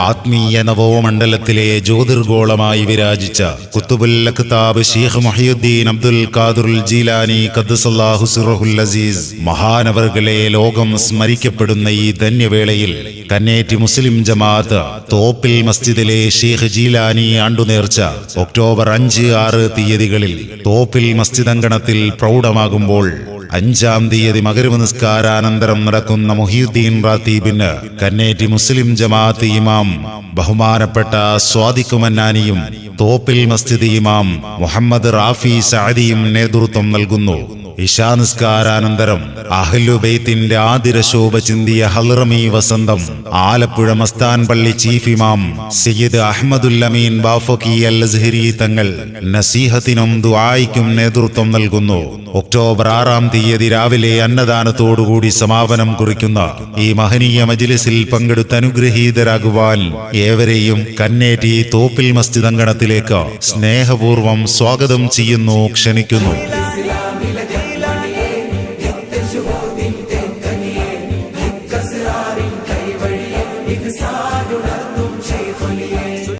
ആത്മീയ നവോമണ്ഡലത്തിലെ ജ്യോതിർഗോളമായി വിരാജിച്ച കുത്തുബുൽ അഖ്താബ് ഷീഖ് മുഹിയുദ്ദീൻ അബ്ദുൽ ഖാദുൽ ജീലാനി കദ്സല്ലാഹു സിറഹുൽ അസീസ്. മഹാനവറുകളെ ലോകം സ്മരിക്കപ്പെടുന്ന ഈ ധന്യവേളയിൽ കന്നേറ്റി മുസ്ലിം ജമാഅത്ത് തോപ്പിൽ മസ്ജിദിലെ ഷീഖ് ജീലാനി ആണ്ടുനേർച്ച ഒക്ടോബർ അഞ്ച് ആറ് തീയതികളിൽ തോപ്പിൽ മസ്ജിദ് അങ്കണത്തിൽ പ്രൗഢമാകുമ്പോൾ അഞ്ചാം തീയതി മകരു നിസ്കാരാനന്തരം നടക്കുന്ന മുഹീദ്ദീൻ റാത്തീബിന് കന്നേറ്റി മുസ്ലിം ജമാഅത്ത് ഇമാം ബഹുമാനപ്പെട്ട സ്വാദിഖുമന്നാനിയും തോപ്പിൽ മസ്ജിദ് ഇമാം മുഹമ്മദ് റാഫി സഅദിയും നേതൃത്വം നൽകുന്നു. ഇഷാനിസ്കാരാനന്തരം അഹ്ലുബൈത്തിന്റെ ആതിരശോഭ ചിന്തിയ ഹൽറമി വസന്തം ആലപ്പുഴ മസ്താൻ പള്ളി ചീഫ് ഇമാം സയ്യിദ് അഹമ്മദുൽ അമീൻ ബാഫക്കി അൽ അസ്ഹരി തങ്ങൾ നസീഹത്തിനും ദുആയിക്കും നേതൃത്വം നൽകുന്നു. ഒക്ടോബർ ആറാം തീയതി രാവിലെ അന്നദാനത്തോടുകൂടി സമാപനം കുറിക്കുന്ന ഈ മഹനീയ മജിലിസിൽ പങ്കെടുത്ത് അനുഗ്രഹീതരാകുവാൻ ഏവരെയും കന്നേറ്റി തോപ്പിൽ മസ്ജിദ് അങ്കണത്തിലേക്ക് സ്നേഹപൂർവം സ്വാഗതം ചെയ്യുന്നു ക്ഷണിക്കുന്നു. God.